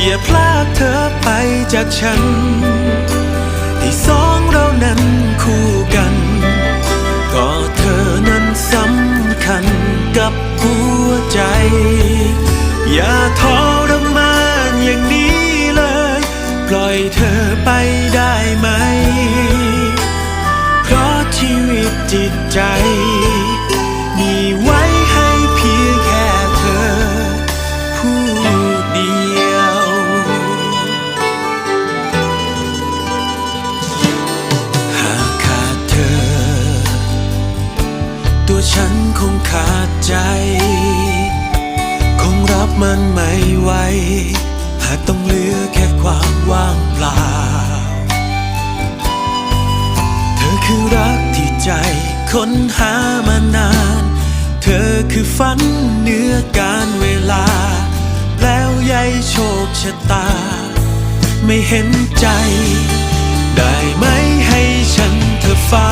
อย่าพลากเธอไปจากฉัน ที่สองเรานั้นคู่กัน ก็เธอนั้นสำคัญกับหัวใจ อย่าทรมานอย่างนี้เลย ปล่อยเธอ ตัวฉันคงขาดใจ คงรับมันไม่ไหวหากต้องเหลือแค่ความว่างเปล่า เธอคือรักที่ใจค้นหามานาน เธอคือฝันเหนือการเวลา แล้วยายโชคชะตา ไม่เห็นใจ ได้ไหมให้ฉันเธอฟ้า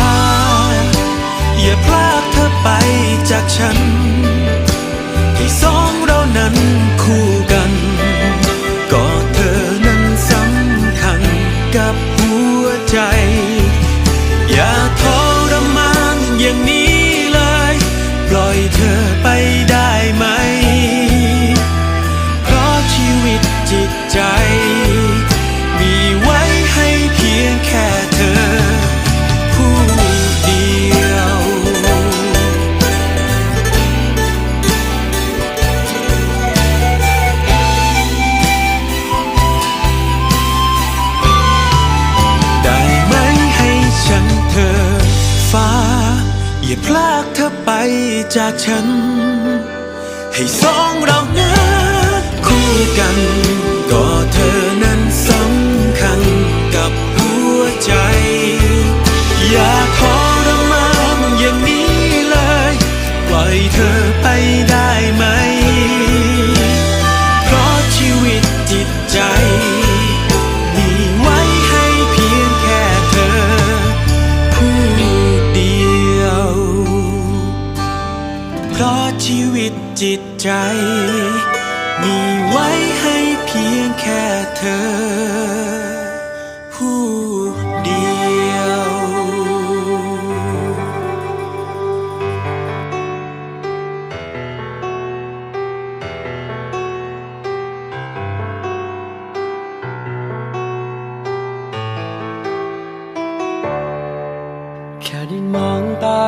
ฉัน ที่สองเรานั้นคู่กัน ก็เธอนั้นสำคัญกับหัวใจ อย่าทรมานอย่างนี้ อย่าพลากเธอไปจากฉัน ให้สองเรานั้นคู่กันก็เธอ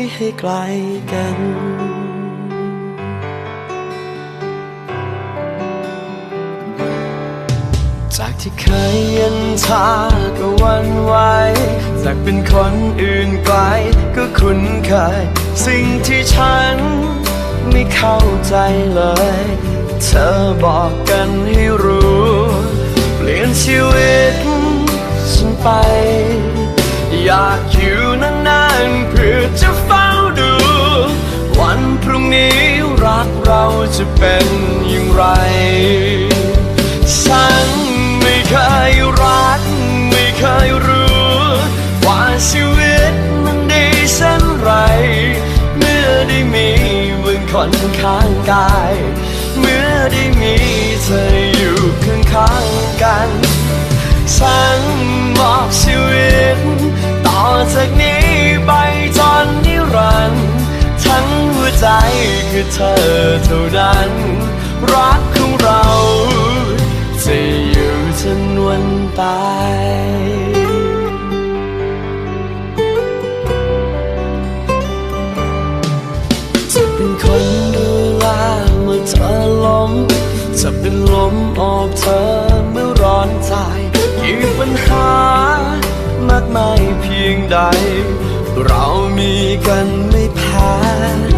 ไม่ให้ไกลกัน จากที่เคยเย็นชาก็วันไหวจากเป็นคนอื่นไกลก็คุ้นเคย สิ่งที่ฉันไม่เข้าใจเลย เธอบอกกันให้รู้ จะเป็นอย่างไร ฉันไม่เคยรัก ไม่เคยรู้ ว่าชีวิตมันดีเช่นไร เมื่อได้มีมึงคนข้างกาย เมื่อได้มีเธออยู่ข้างๆกัน ฉันมอบชีวิต ต่อจากนี้ือเธอเท่านั้น รักของเรา จะอยู่จนวันตายคนดูแลเมื่อเธอล้มจะเป็นลมออกเธอเมื่อร้อนใจกี่ปัญหามากมายเพียงใด เรามีกันไม่แพ้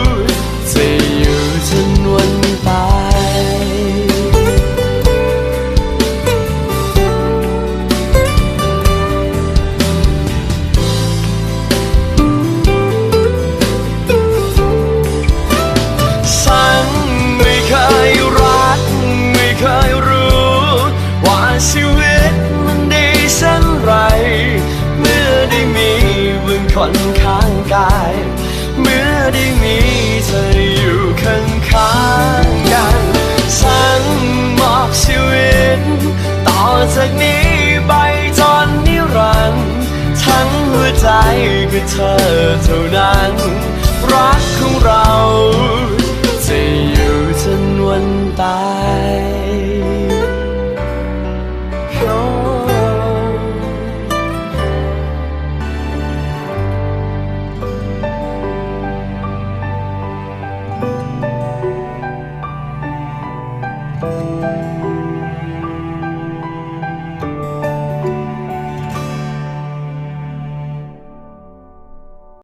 แค่เธอเท่านั้น